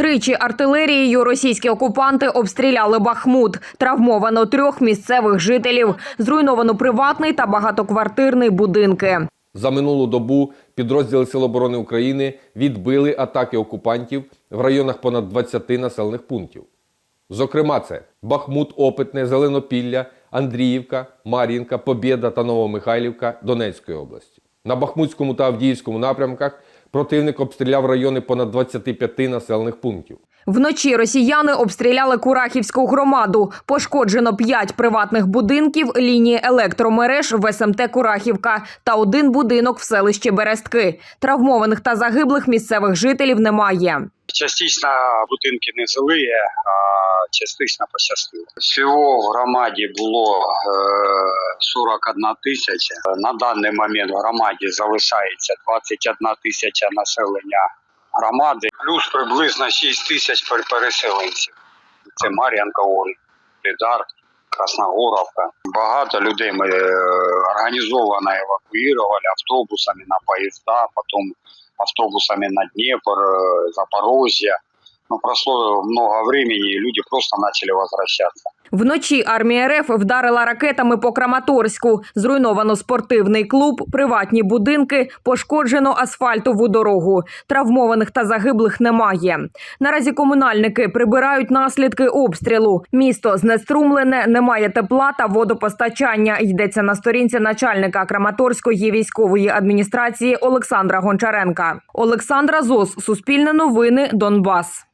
Тричі артилерією російські окупанти обстріляли Бахмут. Травмовано трьох місцевих жителів. Зруйновано приватний та багатоквартирний будинки. За минулу добу підрозділи Сил оборони України відбили атаки окупантів в районах понад 20 населених пунктів. Зокрема, це Бахмут, Опитне, Зеленопілля, Андріївка, Мар'їнка, Побєда та Новомихайлівка Донецької області. На Бахмутському та Авдіївському напрямках противник обстріляв райони понад 25 населених пунктів. Вночі росіяни обстріляли Курахівську громаду. Пошкоджено п'ять приватних будинків, лінії електромереж в СМТ Курахівка та один будинок в селищі Берестки. Травмованих та загиблих місцевих жителів немає. Частично будинки не жилі, а частично пощастило. Всього в громаді було е, 41 тисяча. На даний момент в громаді залишається 21 тисяча населення громади, плюс приблизно 6 тисяч пер- переселенців. Це Мар'янка, Олідар, Красногоровка. Багато людей ми е, організовано евакуювали автобусами на поїзда, потім автобусами на Днепр, э, Запорожье. Ну, прошло много времени, и люди просто начали возвращаться. Вночі армія РФ вдарила ракетами по Краматорську. Зруйновано спортивний клуб, приватні будинки, пошкоджено асфальтову дорогу. Травмованих та загиблих немає. Наразі комунальники прибирають наслідки обстрілу. Місто знеструмлене, немає тепла та водопостачання. Йдеться на сторінці начальника Краматорської військової адміністрації Олександра Гончаренка. Олександра Зос, Суспільне новини, Донбас.